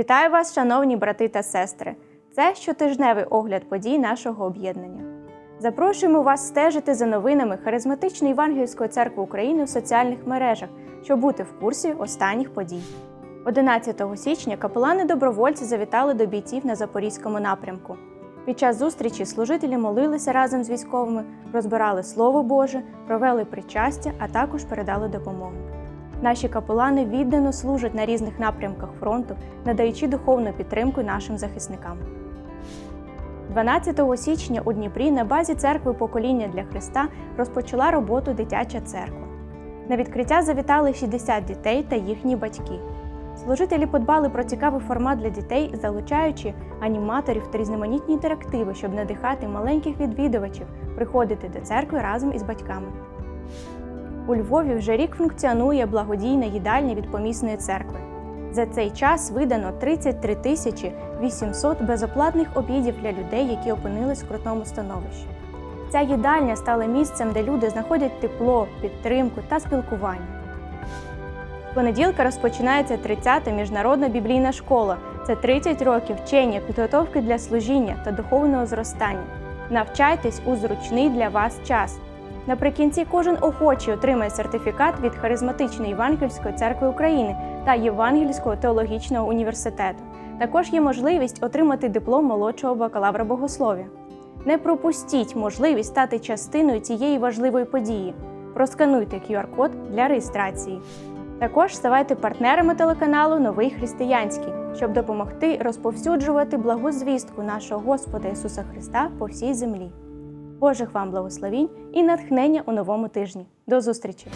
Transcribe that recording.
Вітаю вас, шановні брати та сестри! Це щотижневий огляд подій нашого об'єднання. Запрошуємо вас стежити за новинами Харизматичної Євангельської церкви України у соціальних мережах, щоб бути в курсі останніх подій. 11 січня капелани-добровольці завітали до бійців на Запорізькому напрямку. Під час зустрічі служителі молилися разом з військовими, розбирали Слово Боже, провели причастя, а також передали допомогу. Наші капелани віддано служать на різних напрямках фронту, надаючи духовну підтримку нашим захисникам. 12 січня у Дніпрі на базі церкви Покоління для Христа розпочала роботу дитяча церква. На відкриття завітали 60 дітей та їхні батьки. Служителі подбали про цікавий формат для дітей, залучаючи аніматорів та різноманітні інтерактиви, щоб надихати маленьких відвідувачів приходити до церкви разом із батьками. У Львові вже рік функціонує благодійна їдальня від помісної церкви. За цей час видано 33 тисячі 800 безоплатних обідів для людей, які опинились в крутому становищі. Ця їдальня стала місцем, де люди знаходять тепло, підтримку та спілкування. Понеділка розпочинається 30-та міжнародна біблійна школа. Це 30 років вчення, підготовки для служіння та духовного зростання. Навчайтесь у зручний для вас час. Наприкінці кожен охочий отримає сертифікат від Харизматичної Євангельської церкви України та Євангельського теологічного університету. Також є можливість отримати диплом молодшого бакалавра богослов'я. Не пропустіть можливість стати частиною цієї важливої події. Проскануйте QR-код для реєстрації. Також ставайте партнерами телеканалу Новий Християнський, щоб допомогти розповсюджувати благу звістку нашого Господа Ісуса Христа по всій землі. Божих вам благословінь і натхнення у новому тижні. До зустрічі!